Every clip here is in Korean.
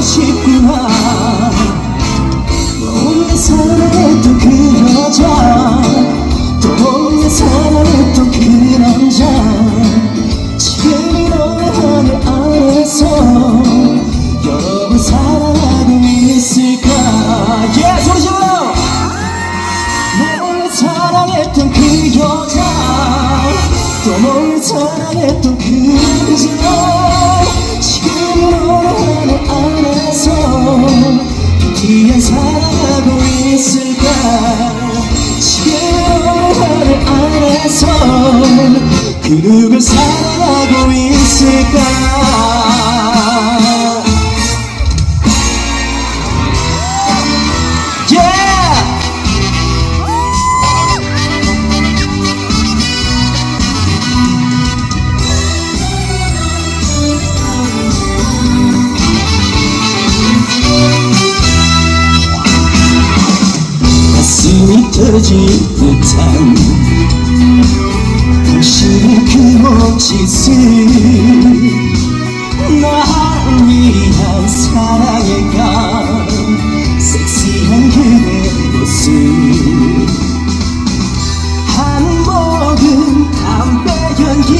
싶구나. 오늘 사랑 짓을 날 위한 사랑일까 섹시한 그대 모습. 한 모금 담배 연기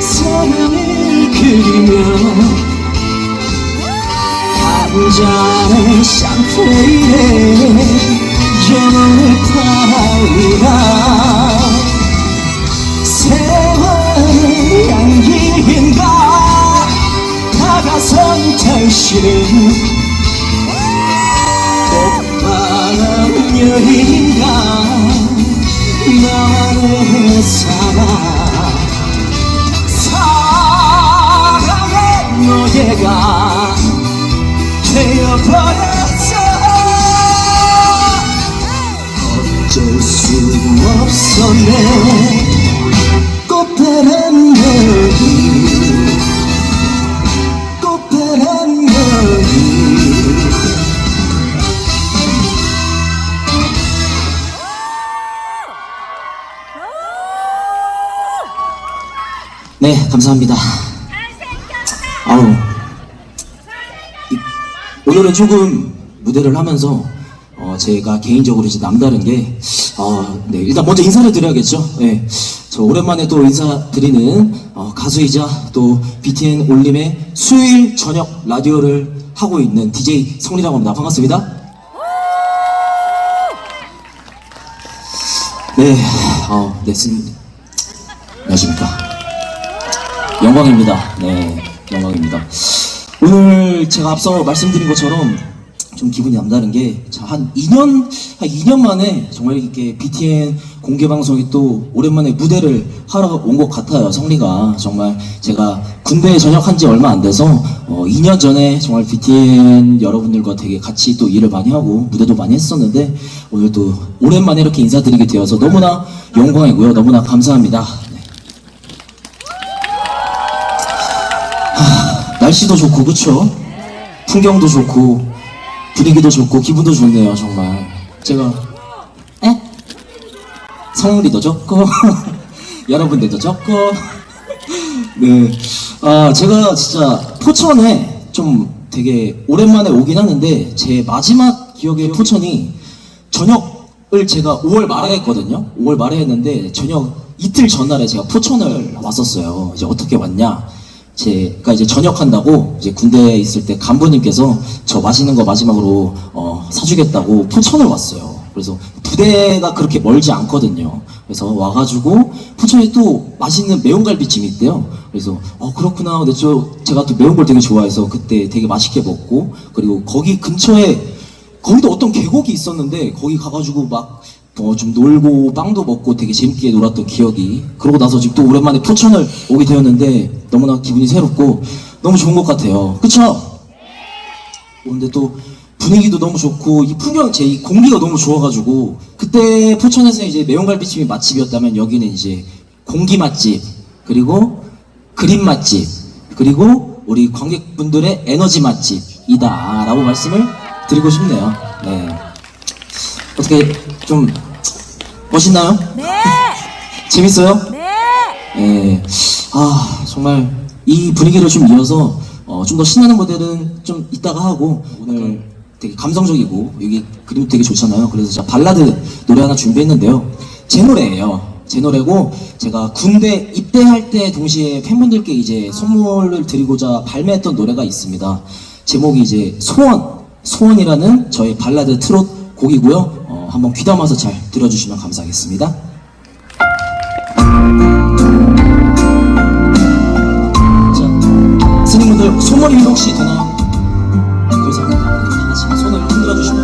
서명을 그리며 한 잔의 샴페인에 영혼을 타오르라 인가? 다가선 당신은 꽃바람 여인가? 나의 사랑. 사랑의 노예가 되어버렸어. 어쩔 수 없었네. 꽃바람 감사합니다 아우 이- 오늘은 조금 무대를 하면서 어, 제가 개인적으로 이제 남다른 게, 어, 네, 일단 먼저 인사를 드려야겠죠. 네, 저 오랜만에 또 인사드리는 어, 가수이자 또 BTN 올림의 수요일 저녁 라디오를 하고 있는 DJ 성리라고 합니다. 반갑습니다. 네, 어, 네, 신, 안녕하십니까. 영광입니다. 네, 영광입니다. 오늘 제가 앞서 말씀드린 것처럼 좀 기분이 남다른 게, 자, 한 2년, 한 2년 만에 정말 이렇게 BTN 공개 방송이 또 오랜만에 무대를 하러 온 것 같아요. 성리가. 정말 제가 군대에 전역한 지 얼마 안 돼서, 어, 2년 전에 정말 BTN 여러분들과 되게 같이 또 일을 많이 하고 무대도 많이 했었는데, 오늘 또 오랜만에 이렇게 인사드리게 되어서 너무나 영광이고요. 너무나 감사합니다. 날씨도 좋고 그쵸? 풍경도 좋고 분위기도 좋고 기분도 좋네요 정말 제가 에? 성우리도 좋고 여러분들도 좋고 네. 아 제가 진짜 포천에 좀 되게 오랜만에 오긴 하는데 제 마지막 기억의 포천이 저녁을 제가 5월 말에 했거든요 5월 말에 했는데 저녁 이틀 전날에 제가 포천을 왔었어요 이제 어떻게 왔냐 제가 이제 전역한다고 이제 군대에 있을 때 간부님께서 저 맛있는 거 마지막으로 어, 사주겠다고 포천을 왔어요. 그래서 부대가 그렇게 멀지 않거든요. 그래서 와가지고 포천에 또 맛있는 매운 갈비집이 있대요. 그래서 어 그렇구나. 근데 저 제가 또 매운 걸 되게 좋아해서 그때 되게 맛있게 먹고 그리고 거기 근처에 거기도 어떤 계곡이 있었는데 거기 가가지고 막 어, 좀 놀고 빵도 먹고 되게 재밌게 놀았던 기억이 그러고 나서 지금 또 오랜만에 포천을 오게 되었는데 너무나 기분이 새롭고 너무 좋은 것 같아요 그쵸? 근데 또 분위기도 너무 좋고 이 풍경 제 이 공기가 너무 좋아가지고 그때 포천에서 이제 매운갈비집이 맛집이었다면 여기는 이제 공기 맛집 그리고 그림 맛집 그리고 우리 관객분들의 에너지 맛집이다라고 말씀을 드리고 싶네요. 네. 어떻게 좀 멋있나요? 네! 재밌어요? 네! 예. 아, 정말 이 분위기를 좀 이어서 어, 좀 더 신나는 무대는 좀 이따가 하고 오늘 되게 감성적이고 여기 그림도 되게 좋잖아요. 그래서 제가 발라드 노래 하나 준비했는데요. 제 노래예요. 제 노래고 제가 군대 입대할 때 동시에 팬분들께 이제 선물을 드리고자 발매했던 노래가 있습니다. 제목이 이제 소원, 소원이라는 저의 발라드 트롯 곡이고요. 어, 한번 귀담아서 잘 들어주시면 감사하겠습니다. 자, 스님분들 소머리 혹시 되나요? 감사합니다. 하나씩 손을 흔들어 주시면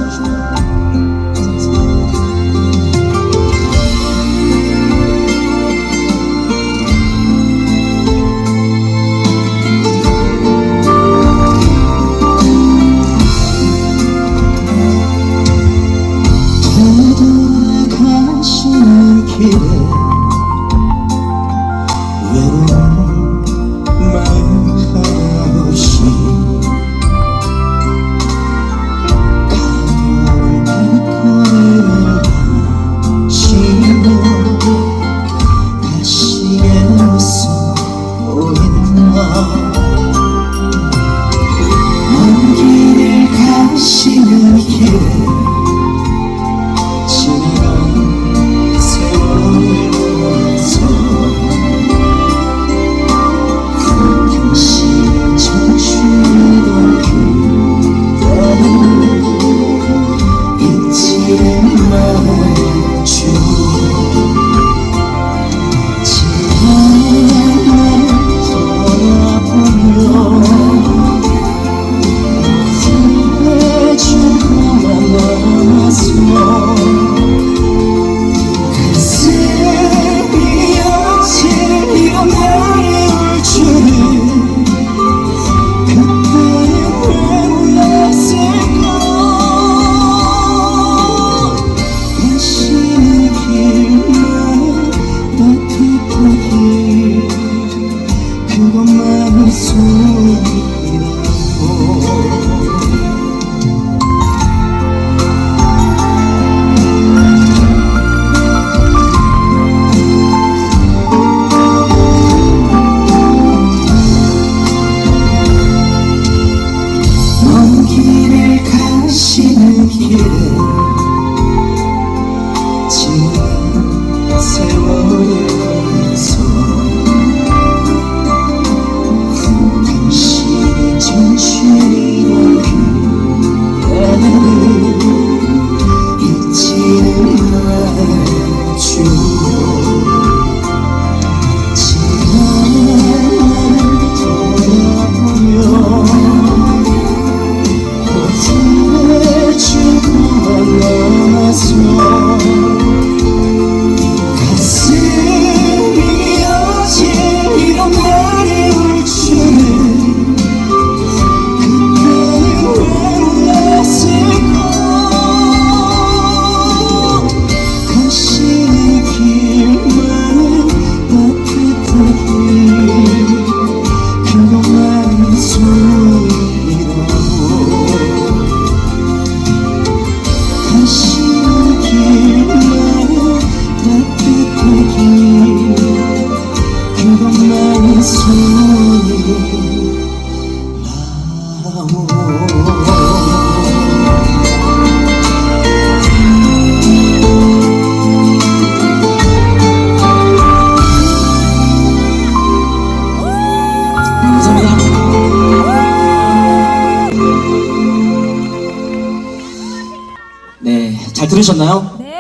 들으셨나요? 네!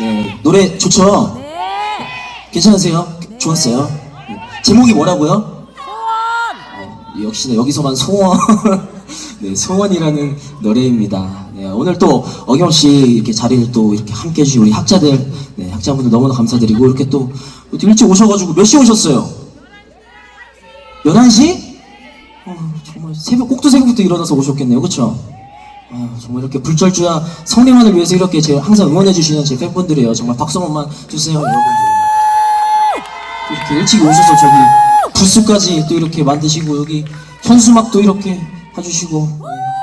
네, 노래 좋죠? 네! 괜찮으세요? 좋았어요? 네. 제목이 뭐라고요? 소원! 어, 역시나 여기서만 소원. 네, 소원이라는 노래입니다. 네, 오늘 또 어김없이 이렇게 자리를 또 이렇게 함께 해주신 우리 학자들, 네, 학자분들 너무나 감사드리고, 이렇게 또 일찍 오셔가지고 몇 시에 오셨어요? 11시? 어, 정말 새벽, 꼭두 새벽부터 일어나서 오셨겠네요. 그쵸? 아, 정말 이렇게 불철주야 성리만을 위해서 이렇게 제 항상 응원해주시는 제 팬분들이에요. 정말 박수 한 번만 주세요, 여러분들. 이렇게 일찍 오셔서 저기 부스까지 또 이렇게 만드시고 여기 현수막도 이렇게 해주시고 네.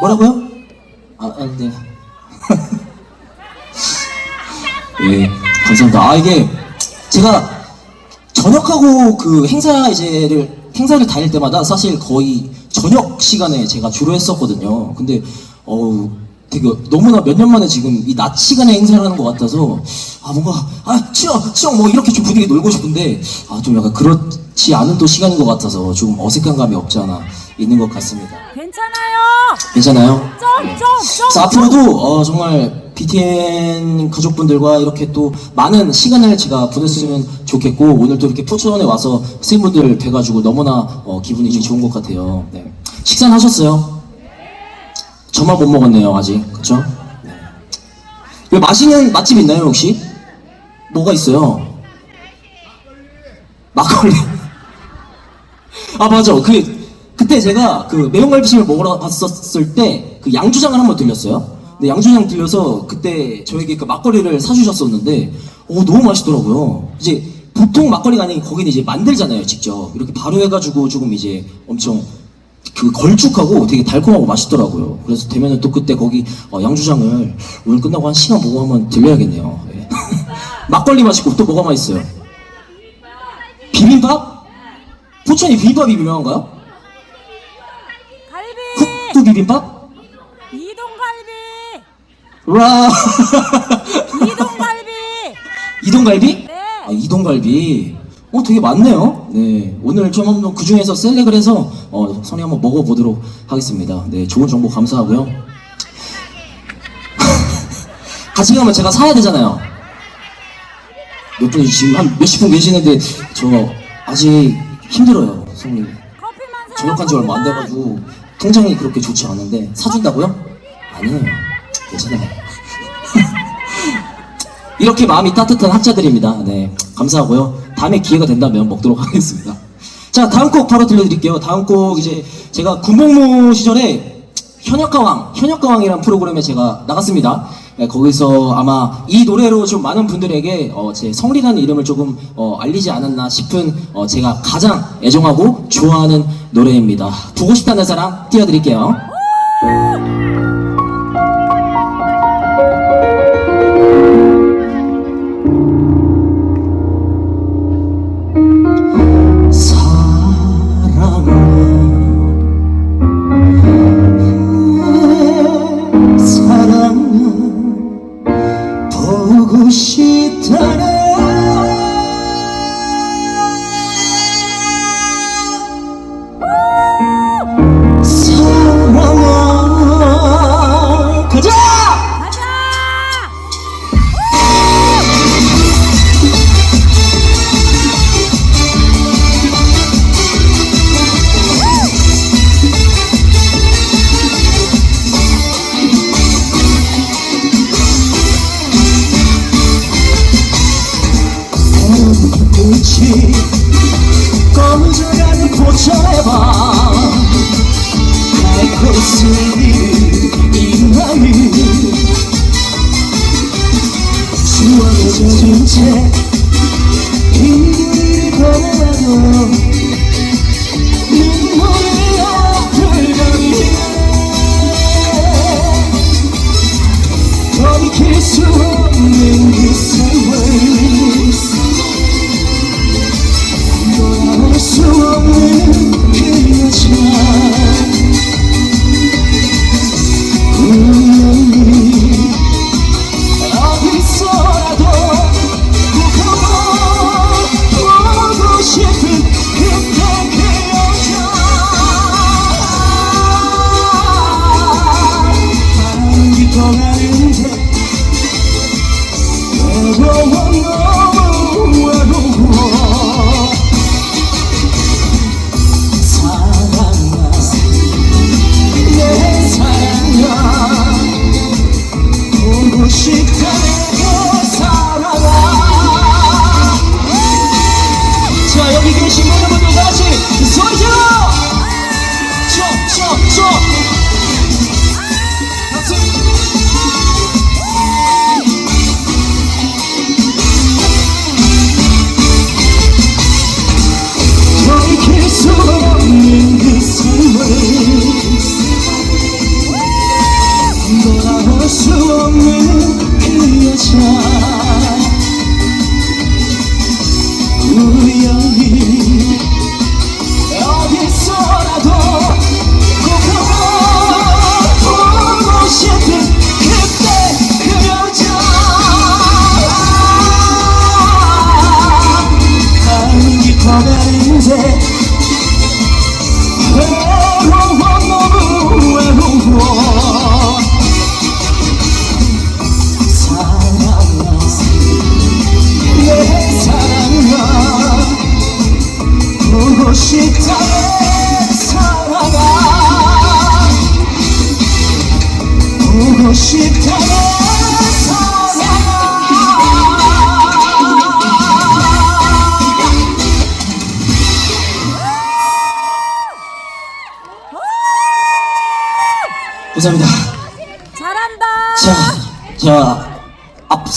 뭐라고요? 아, 아 네. 예, 감사합니다. 아 이게 제가 저녁하고 그 행사 이제를 행사를 다닐 때마다 사실 거의 저녁 시간에 제가 주로 했었거든요. 근데 어우 되게 너무나 몇 년 만에 지금 이 낮 시간에 행사를 하는 것 같아서 아 뭔가 아 치어 치어 뭐 이렇게 좀 분위기 놀고 싶은데 아 좀 약간 그렇지 않은 또 시간인 것 같아서 조금 어색한 감이 없지 않아 있는 것 같습니다. 괜찮아요. 괜찮아요? 점점점. 그래서 앞으로도 어, 정말 BTN 가족분들과 이렇게 또 많은 시간을 제가 보냈으면 좋겠고 오늘 또 이렇게 포천에 와서 선생님분들 뵈가지고 너무나 어, 기분이 좀 좋은 것 같아요. 네. 식사는 하셨어요? 저만 못 먹었네요 아직 그쵸? 네. 왜 맛있는 맛집 있나요 혹시? 뭐가 있어요? 막걸리 아 맞아 그 그때 제가 그 매운갈비찜을 먹으러 갔었을 때 그 양주장을 한번 들렸어요. 근데 양주장 들려서 그때 저에게 그 막걸리를 사주셨었는데 오 너무 맛있더라고요. 이제 보통 막걸리가 아닌 거기는 이제 만들잖아요 직접 이렇게 바로 해가지고 조금 이제 엄청 그 걸쭉하고 되게 달콤하고 맛있더라고요. 그래서 되면은 또 그때 거기 어, 양주장을 오늘 끝나고 한 시간 보고 한번 들려야겠네요. 예. 막걸리 맛있고 또 뭐가 맛있어요? 비빔밥? 포천이 비빔밥이 유명한가요? 갈비. 흑두 비빔밥? 이동갈비. 와 이동갈비. 이동갈비? 네. 아, 이동갈비. 어 되게 많네요. 네 오늘 좀 한번 그 중에서 셀렉을 해서 어 선이 한번 먹어보도록 하겠습니다. 네 좋은 정보 감사하고요. 같이 가면 제가 사야 되잖아요. 몇 분이 지금 한 몇십 분 계시는데 저 아직 힘들어요, 성님. 사. 저녁한 지 얼마 안 돼가지고 통장이 그렇게 좋지 않은데 사준다고요? 아니에요 괜찮아요 이렇게 마음이 따뜻한 학자들입니다. 네 감사하고요. 다음에 기회가 된다면 먹도록 하겠습니다. 자 다음 곡 바로 들려드릴게요. 다음 곡 이제 제가 군복무 시절에 현역가왕 현역가왕이라는 프로그램에 제가 나갔습니다. 네, 거기서 아마 이 노래로 좀 많은 분들에게 어, 제 성리라는 이름을 조금 어, 알리지 않았나 싶은 어, 제가 가장 애정하고 좋아하는 노래입니다. 보고 싶다는 사람 띄워드릴게요. 빛이 검증하는 포천해봐. 갈 곳이 있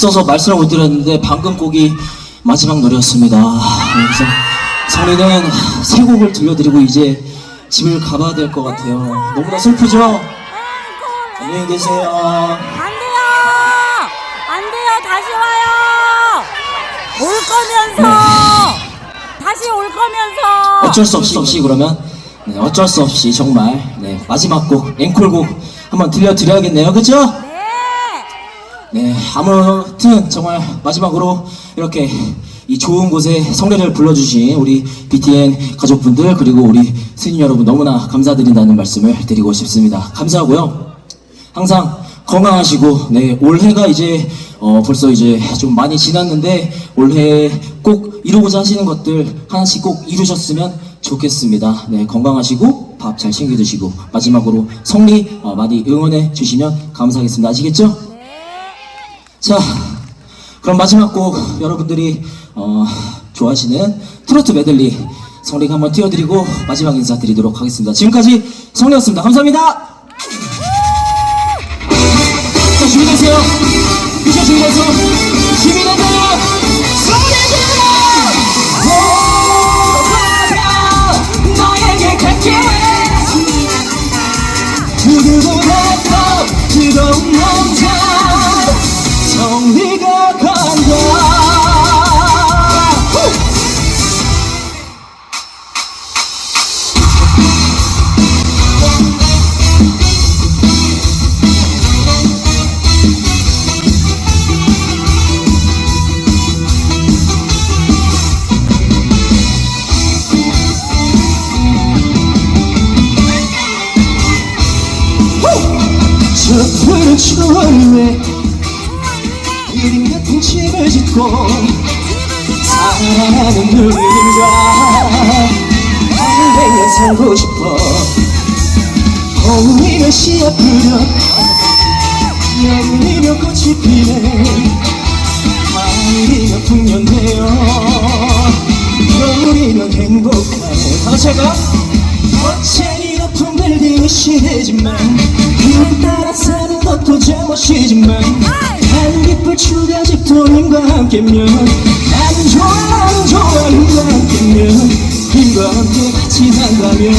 앞서서 말씀을 못 드렸는데 방금 곡이 마지막 노래였습니다. 그래서 성리는 세 곡을 들려드리고 이제 집을 가봐야 될 것 같아요. 너무나 슬프죠? 안녕히 계세요. 안 돼요. 안 돼요. 다시 와요. 올 거면서. 다시 올 거면서. 어쩔 수 없이, 없이 그러면 네, 어쩔 수 없이 정말 네, 마지막 곡, 앵콜곡 한번 들려드려야겠네요. 그죠? 네. 네, 아무튼 정말 마지막으로 이렇게 이 좋은 곳에 성례를 불러주신 우리 BTN 가족분들 그리고 우리 스님 여러분 너무나 감사드린다는 말씀을 드리고 싶습니다. 감사하고요. 항상 건강하시고 네 올해가 이제 어 벌써 이제 좀 많이 지났는데 올해 꼭 이루고자 하시는 것들 하나씩 꼭 이루셨으면 좋겠습니다. 네 건강하시고 밥 잘 챙겨 드시고 마지막으로 성리 어, 많이 응원해 주시면 감사하겠습니다. 아시겠죠? 네. 자, 그럼 마지막 곡 여러분들이 어, 좋아하시는 트로트 메들리 성리가 한번 띄워드리고 마지막 인사 드리도록 하겠습니다. 지금까지 성리였습니다. 감사합니다. 자, 준비되세요. 미션 준비되세요. 준비되세요. 질러! 너에게 갈게. 두두두했던 뜨거운 남자 짓고 사랑하는 누님과 한백년 살고 싶어 봄이면 씨앗 뿌려 여름이면 꽃이 피네 가을이면 풍년되어 겨울이면 행복하네 다 제가 어체이 높은 빌딩이 시대지만 그에 따라 사는 것도 제멋이지만 한기쁠 추가집 돈님과 함께면 나는 좋아 좋아 힘과 함께면 힘과 함께 같이 한다면!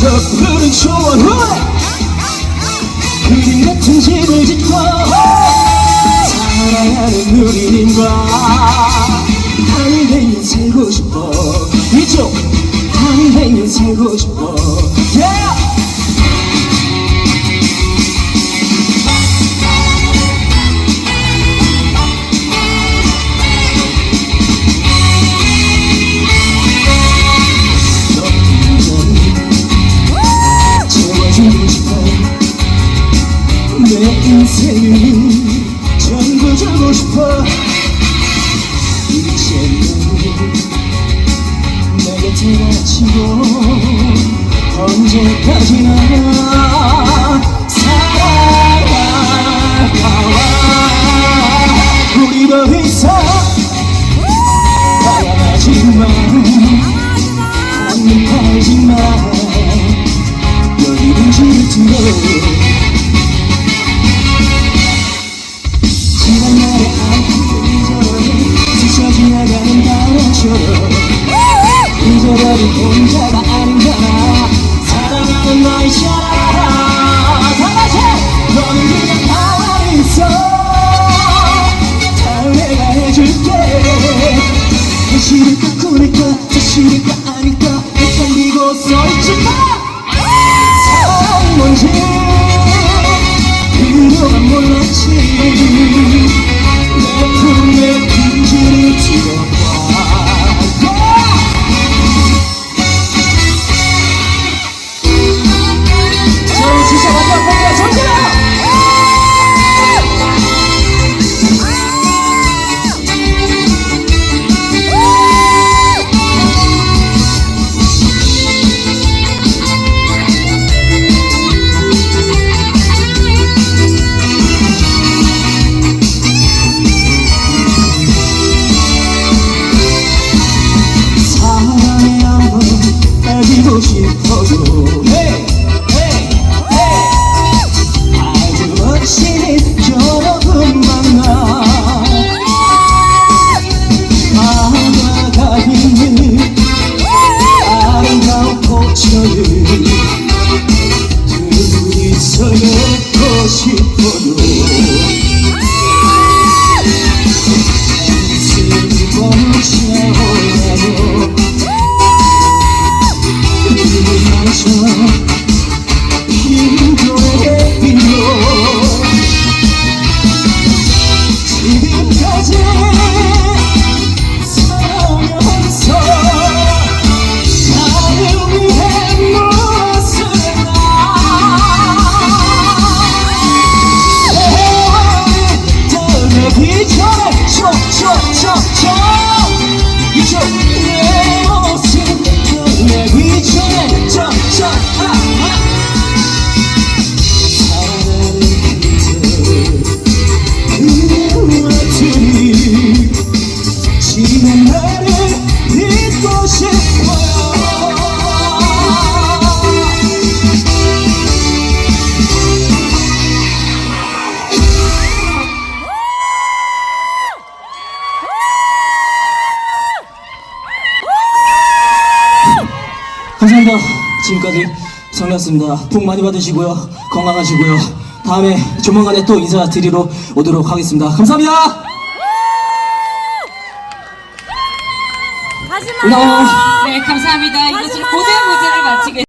저 푸른 초원 그림 같은 집을 짓고 사랑하는 누리님과 한백년 살고 싶어 이쪽 한백년 살고 싶어 벗어날 것이 성훈이었습니다. 복 많이 받으시고요. 건강하시고요. 다음에 조만간에 또 인사드리러 오도록 하겠습니다. 감사합니다. 다시. 만나요. 네, 감사합니다. 이것으로. 고대 무대를 마치겠습니다.